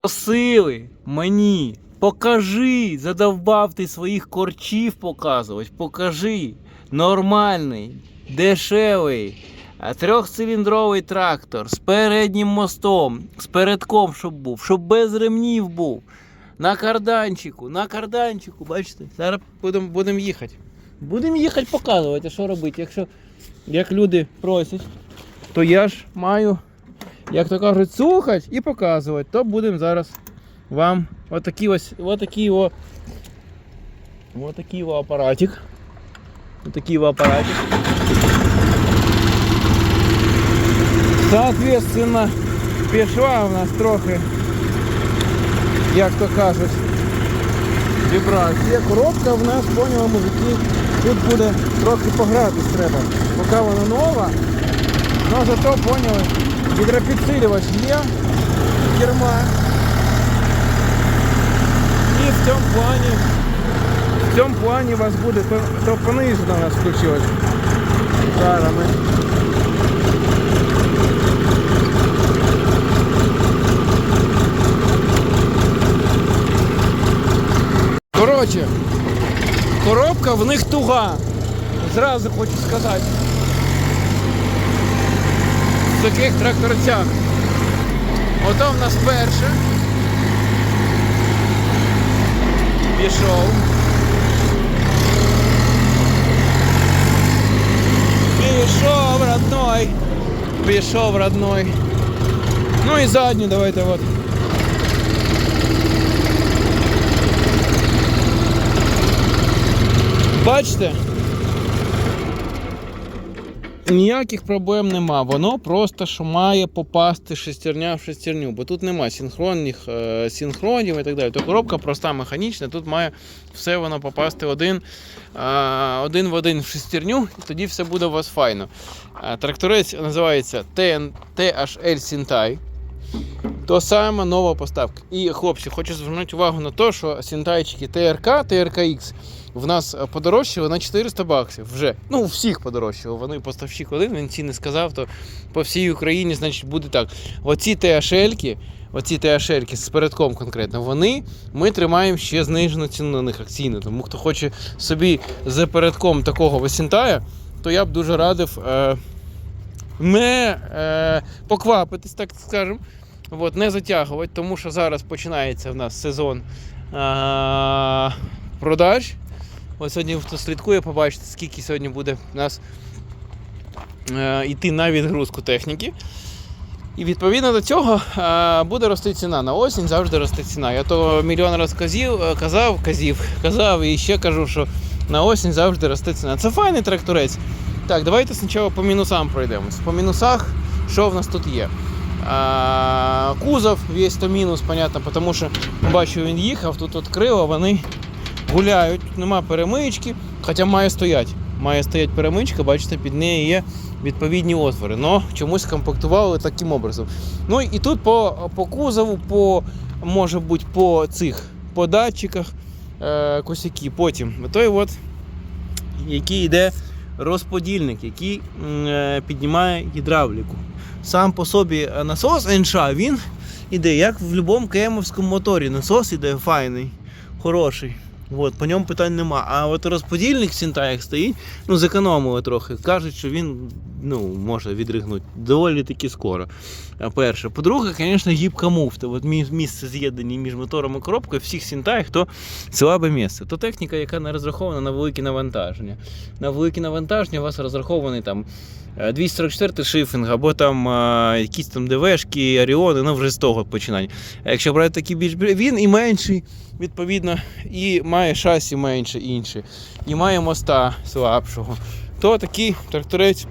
Просили мені, покажи, задовбав ти своїх корчів показувати, покажи. Нормальний, дешевий, трьохциліндровий трактор з переднім мостом, з передком, щоб був, щоб без ремнів був. На карданчику, на карданчику, бачите, зараз будемо будем їхати. Будемо їхати показувати, що робити. Якщо як люди просять, то я ж маю як то кажуть, слухати і показувати, то будемо зараз вам отакий ось отакий о, отакий о апаратик. Отакий о апаратик. Соответственно, пішла у нас трохи, як то кажуть, вібрація. Коробка в нас, поняли, мужики, тут буде трохи погратись треба. Поки вона нова, але зато поняли. Гідропідсилювач є, керма. І в цьому плані, в цьому плані у вас буде то, понижено у нас включилось. Зараз ми. Коротше, коробка в них туга. Зразу хочу сказати таких тракторцях. Ото в нас перше. Пішов. Пішов, родной. Пішов, родной. Ну і задню давайте от. Бачите? Ніяких проблем нема. Воно просто що має попасти шестерня в шестерню, бо тут нема синхронних е, синхронів і так далі. То коробка проста механічна, тут має все воно попасти один, е, один в один в шестерню, і тоді все буде у вас файно. Е, тракторець називається THL Sintai. То саме нова поставка. І хлопці, хочу звернути увагу на те, що сінтайчики ТРК, ТРКХ в нас подорожчали на 400 баксів вже. Ну, у всіх подорожчало. Вони поставщик один, він ціни сказав, то по всій Україні, значить, буде так. Оці ТHL-ки, оці ТHL-ки з передком конкретно, вони ми тримаємо ще знижену ціну на них акційну. Тому хто хоче собі з передком такого весінтая, то я б дуже радив. Е, не е, поквапитись, так скажемо. От, не затягувати, тому що зараз починається в нас сезон е, продаж. Ось сьогодні хто слідкує, побачите, скільки сьогодні буде у нас е, йти на відгрузку техніки. І відповідно до цього е, буде рости ціна. На осінь завжди росте ціна. Я то мільйон разів е, казав, казів, казав і ще кажу, що на осінь завжди росте ціна. Це файний тракторець. Так, давайте спочатку по мінусам пройдемось. По мінусах, що в нас тут є? Кузов весь то мінус, понятно, тому що бачу, він їхав, тут от крила, вони гуляють, тут нема перемички, хоча має стояти. Має стояти перемичка, бачите, під нею є відповідні отвори. але чомусь комплектували таким образом. Ну і тут по, по кузову, по, може бути, по цих по датчиках е, косяки. Потім той от, який йде розподільник, який е, піднімає гідравліку. Сам по собі е, насос НШ, він іде, як в будь-якому кемовському моторі. Насос іде файний, хороший. От, по ньому питань нема. А от розподільник в Сінтаях стоїть, ну, зекономили трохи. Кажуть, що він ну, може відригнути доволі таки скоро. А Перше. По-друге, звісно, гібка муфта. От місце з'єднання між мотором і коробкою всіх Сінтаях то слабе місце. То техніка, яка не розрахована на великі навантаження. На великі навантаження у вас розрахований там е, 244 шифінг, або там е, якісь там ДВшки, Оріони, ну вже з того починання. А якщо брати такий більш він і менший, відповідно, і має шасі менше інше, і має моста слабшого, то такий тракторець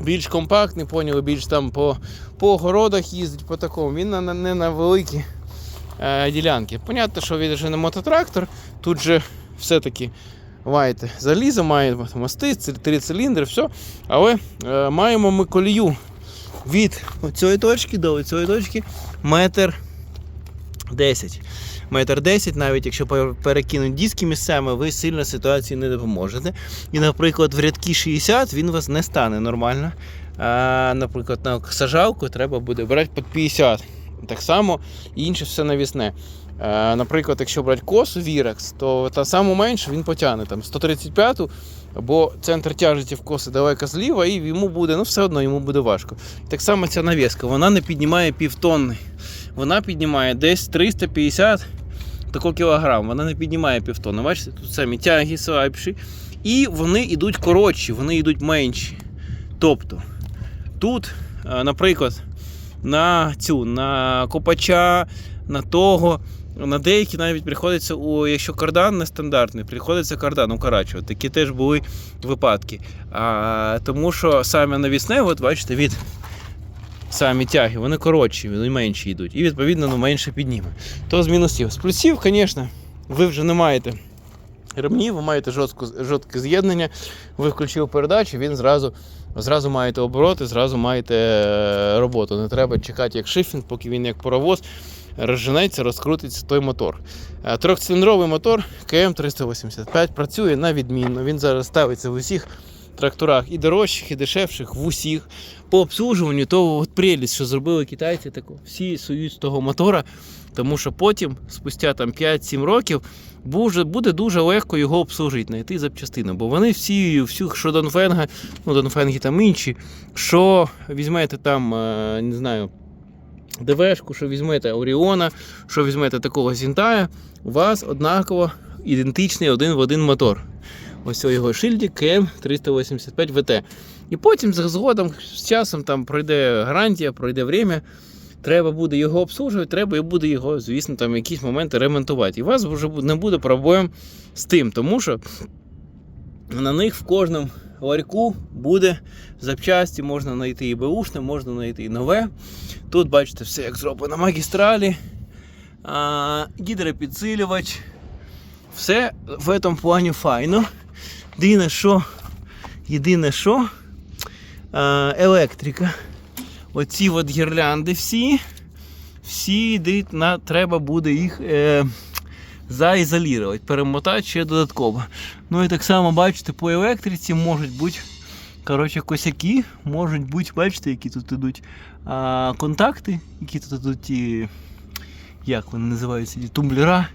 більш компактний, поняли, більш там по, по огородах їздить по такому. Він на, не на великі е, ділянки. Понятно, що він вже не мототрактор, тут же все-таки. Маєте залізо, має мости, три циліндри, все. Але е, маємо ми колію від цієї точки до цієї точки метр 10. Метр 10, навіть якщо пер- перекинуть диски місцями, ви сильно ситуації не допоможете. І, наприклад, в рядки 60 він вас не стане нормально. А, наприклад, на сажалку треба буде брати під 50. Так само і інше все навісне. Е, Наприклад, якщо брати косу Virax, то та саме менше він потягне там 135 бо центр тяжесті в коси далеко зліва, і йому буде, ну все одно йому буде важко. Так само ця навіска, вона не піднімає півтонни. Вона піднімає десь 350 тако кілограм, вона не піднімає півтонни. Бачите, тут самі тяги слабші. І вони йдуть коротші, вони йдуть менші. Тобто, тут, е, наприклад, на цю, на копача, на того, на деякі навіть приходиться, у, якщо кардан нестандартний, приходиться кардан укорачувати. Такі теж були випадки. А, тому що саме навісне, от бачите, від самі тяги, вони коротші, вони менші йдуть. І відповідно ну, менше підніме. То з мінусів. З плюсів, звісно, ви вже не маєте ремнів, ви маєте жорстку, жорстке з'єднання, ви включили передачу, він зразу, зразу маєте обороти, зразу маєте е, роботу. Не треба чекати як шифінг, поки він як паровоз розженеться, розкрутиться той мотор. Е, Трьохциліндровий мотор КМ385 працює на відмінно. Він зараз ставиться в усіх тракторах і дорожчих, і дешевших, в усіх. По обслужуванню того от прелість, що зробили китайці, таку, всі сують з того мотора, тому що потім, спустя там 5-7 років, буде, дуже легко його обслужити, знайти запчастину. Бо вони всі, всю, що Донфенга, ну Донфенги там інші, що візьмете там, е, не знаю, ДВшку, що візьмете Оріона, що візьмете такого Зінтая, у вас однаково ідентичний один в один мотор. Ось його шильдик КМ385 ВТ. І потім згодом з часом там пройде гарантія, пройде время. Треба буде його обслужувати, треба і буде його, звісно, там якісь моменти ремонтувати. І у вас вже не буде проблем з тим, тому що на них в кожному ларьку буде запчасті, можна знайти і беушне, можна знайти і нове. Тут бачите все як зроблено магістралі, гідропідсилювач. Все в цьому плані файно. Єдине, що, єдине, що електрика. Оці от гірлянди всі, всі йдуть на, треба буде їх е, заізолірувати, перемотати ще додатково. Ну і так само, бачите, по електриці можуть бути коротше, косяки, можуть бути, бачите, які тут ідуть а, контакти, які тут ідуть як вони називаються, тумблера.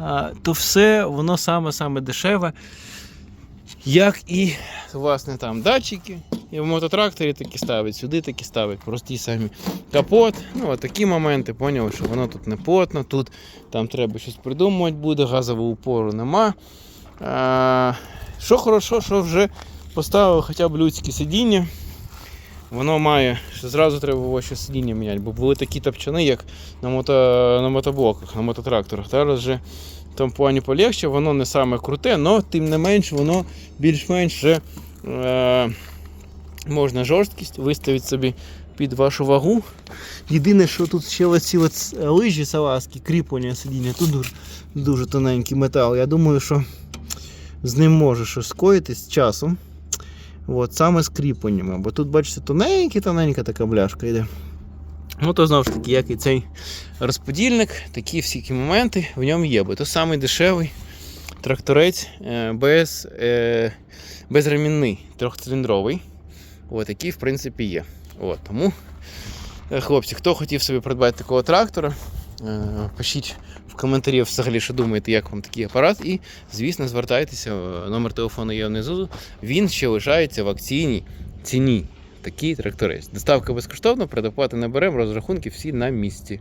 А, то все воно саме-саме дешеве. Як і власне там датчики. І в мототракторі такі ставить, сюди такі ставить, прості самі капот. Ну, такі моменти, поняли, що воно тут не плотно, тут там треба щось придумувати буде, газового упору нема. А, що хорошо, що вже поставив хоча б людське сидіння. Воно має, що зразу треба було ще сидіння міняти, бо були такі топчани, як на, мото, на мотоблоках, на мототракторах. Зараз вже тому плані полегше, воно не саме круте, але тим не менш воно більш-менш е, можна жорсткість виставити собі під вашу вагу. Єдине, що тут ще оці от лижі салазки, кріплення сидіння, тут дуже, дуже тоненький метал. Я думаю, що з ним може щось скоїтись з часом. От, саме з кріпленнями. Бо тут, бачите, тоненька-тоненька така бляшка йде. Ну, то знову ж таки, як і цей розподільник, такі всі моменти в ньому є. Бо то самий дешевий тракторець е, без, е, безремінний, трьохциліндровий. От, який, в принципі, є. От, тому, е, хлопці, хто хотів собі придбати такого трактора, пишіть в коментарі взагалі, що думаєте, як вам такий апарат. І, звісно, звертайтеся, номер телефону є внизу. Він ще лишається в акційній ціні. Такий трактори Доставка безкоштовна, предоплати не беремо, розрахунки всі на місці.